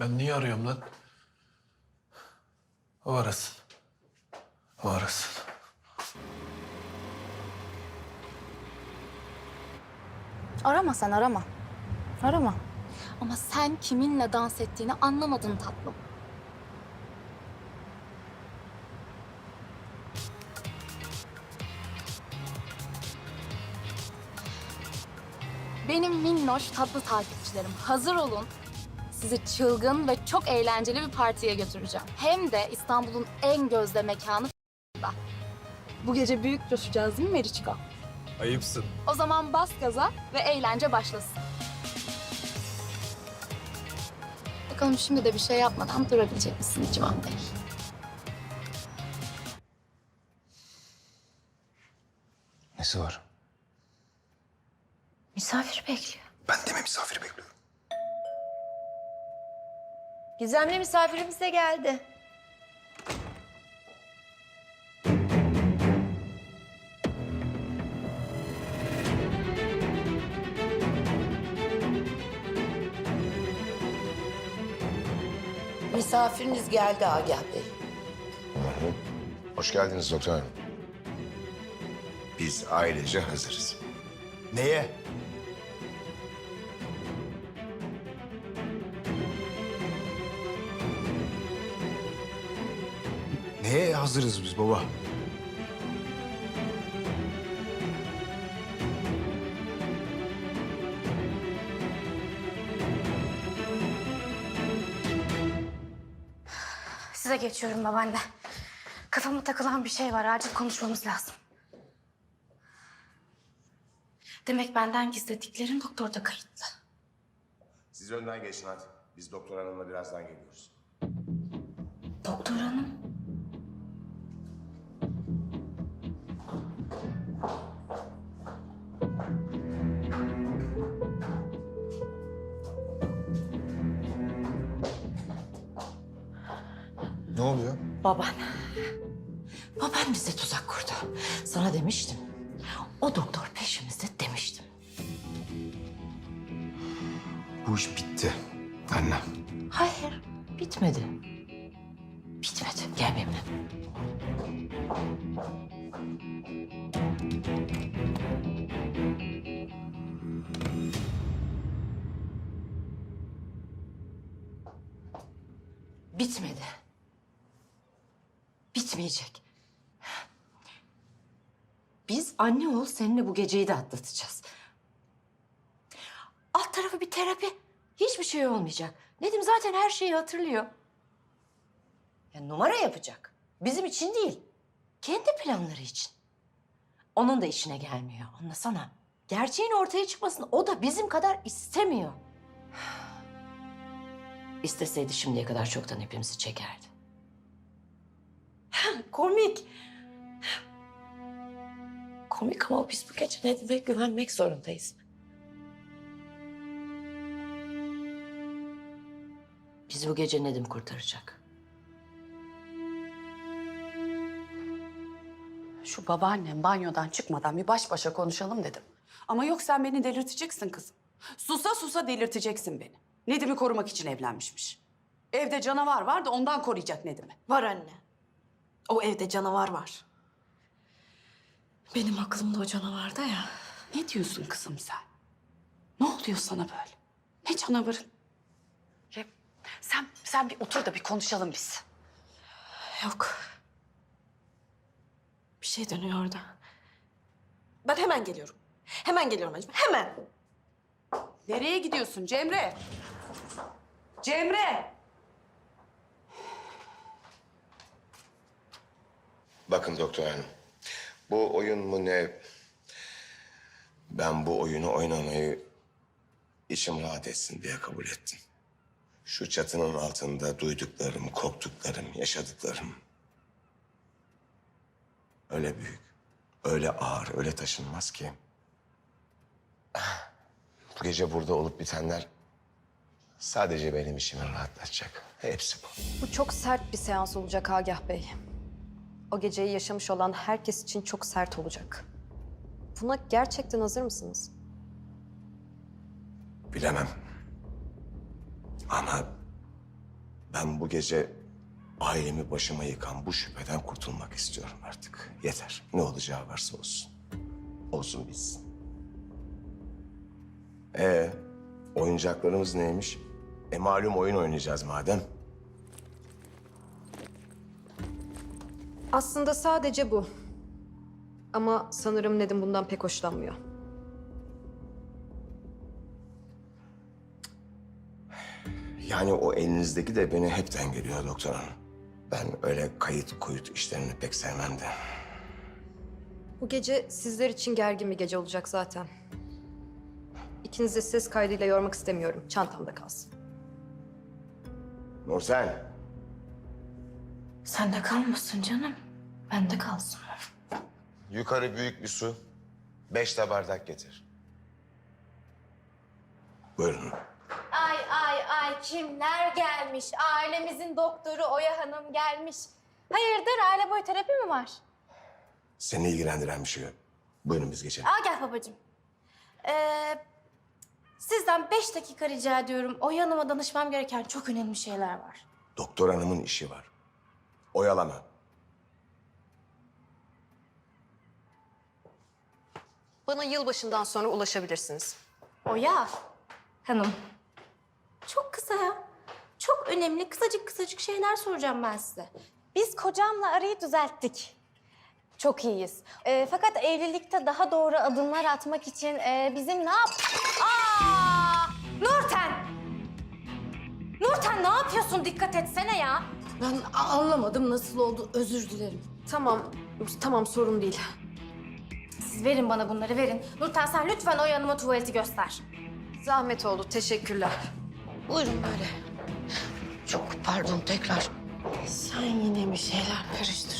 Ben niye arıyorum lan? O arasın. O arasın. Arama sen arama. Arama. Ama sen kiminle dans ettiğini anlamadın tatlım. Benim minnoş tatlı takipçilerim hazır olun. Sizi çılgın ve çok eğlenceli bir partiye götüreceğim. Hem de İstanbul'un en gözde mekanı da. Bu gece büyük coşacağız değil mi Meriçko? Ayıpsın. O zaman bas gaza ve eğlence başlasın. Bakalım şimdi de bir şey yapmadan durabilecek misin Civan Bey? Nesi var? Misafir bekliyor. Ben de mi misafiri bekliyorum? Gizemli misafirimiz de geldi. Misafiriniz geldi Agah Bey. Hoş geldiniz doktor hanım. Biz ailece hazırız. Neye? Neye hazırız biz baba? Size geçiyorum babaanne. Kafama takılan bir şey var. Acil konuşmamız lazım. Demek benden gizlediklerin doktorda kayıtlı. Siz önden geçin hadi. Biz doktor hanımla birazdan geliyoruz. Doktor hanım. Ne oluyor? Baban. Baban bize tuzak kurdu. Sana demiştim. O doktor peşimizde demiştim. Bu iş bitti. Anne. Hayır, bitmedi. Bitmedi. Gel benimle. Bitmedi. Bitmeyecek. Biz anne ol seninle bu geceyi de atlatacağız. Alt tarafı bir terapi. Hiçbir şey olmayacak. Nedim zaten her şeyi hatırlıyor. Ya numara yapacak. Bizim için değil. Kendi planları için. Onun da işine gelmiyor. Anlasana. Gerçeğin ortaya çıkmasını o da bizim kadar istemiyor. İsteseydi şimdiye kadar çoktan hepimizi çekerdi. Komik. Komik ama biz bu gece Nedim'e güvenmek zorundayız. Bizi bu gece Nedim kurtaracak. Şu babaannem banyodan çıkmadan bir baş başa konuşalım dedim. Ama yok sen beni delirteceksin kızım. Susa susa delirteceksin beni. Nedim'i korumak için evlenmişmiş. Evde canavar var da ondan koruyacak Nedim'i. Var anne. O evde canavar var. Benim aklımda o canavarda ya. Ne diyorsun kızım sen? Ne oluyor sana böyle? Ne canavarın? Ya, sen, sen bir otur da bir konuşalım biz. Yok. Bir şey dönüyor orada. Ben hemen geliyorum. Hemen geliyorum anneciğim. Hemen. Nereye gidiyorsun Cemre? Cemre! Bakın doktor hanım. Bu oyun mu ne? Ben bu oyunu oynamayı içim rahat etsin diye kabul ettim. Şu çatının altında duyduklarım, korktuklarım, yaşadıklarım öyle büyük, öyle ağır, öyle taşınmaz ki. Bu gece burada olup bitenler sadece benim işimi rahatlatacak. Hepsi bu. Bu çok sert bir seans olacak Agah Bey. O geceyi yaşamış olan herkes için çok sert olacak. Buna gerçekten hazır mısınız? Bilemem. Ama Ben bu gece ailemi başıma yıkan bu şüpheden kurtulmak istiyorum artık. Yeter. Ne olacağı varsa olsun. Olsun bitsin. Ee, oyuncaklarımız neymiş? E malum oyun oynayacağız madem. Aslında sadece bu. Ama sanırım Nedim bundan pek hoşlanmıyor. Yani o elinizdeki de beni hepten geliyor doktor hanım. Ben öyle kayıt kuyut işlerini pek sevmem de. Bu gece sizler için gergin bir gece olacak zaten. İkinizi de ses kaydıyla yormak istemiyorum. Çantamda kalsın. Nurten, Sende kalmasın canım. Bende kalsın. yukarı büyük bir su. Beş de bardak getir. Buyurun. Ay ay ay kimler gelmiş? Ailemizin doktoru Oya Hanım gelmiş. Hayırdır aile boyu terapi mi var? Seni ilgilendiren bir şey yok. Buyurun biz geçelim. Aa gel babacığım. Ee, sizden beş dakika rica ediyorum. Oya Hanım'a danışmam gereken çok önemli şeyler var. Doktor hanımın işi var. Oyalama. Bana yılbaşından sonra ulaşabilirsiniz. Oya Hanım. Çok kısa ya. Çok önemli kısacık kısacık şeyler soracağım ben size. Biz kocamla arayı düzelttik. Çok iyiyiz. Ee, fakat evlilikte daha doğru adımlar atmak için e, bizim ne yap... Aa! Nurten! Nurten ne yapıyorsun? Dikkat etsene ya. Ben anlamadım nasıl oldu. Özür dilerim. Tamam, tamam sorun değil. Siz verin bana bunları verin. Nurten sen lütfen Oya Hanım'a tuvaleti göster. Zahmet oldu, teşekkürler. Buyurun böyle. Çok pardon tekrar. Sen yine bir şeyler karıştırıyorsun.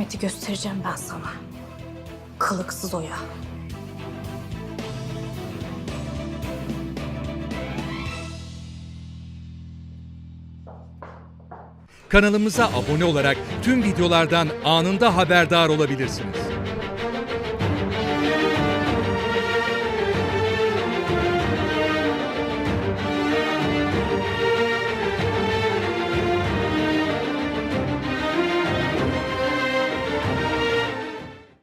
Zahmeti göstereceğim ben sana. Kılıksız oya. Kanalımıza abone olarak tüm videolardan anında haberdar olabilirsiniz.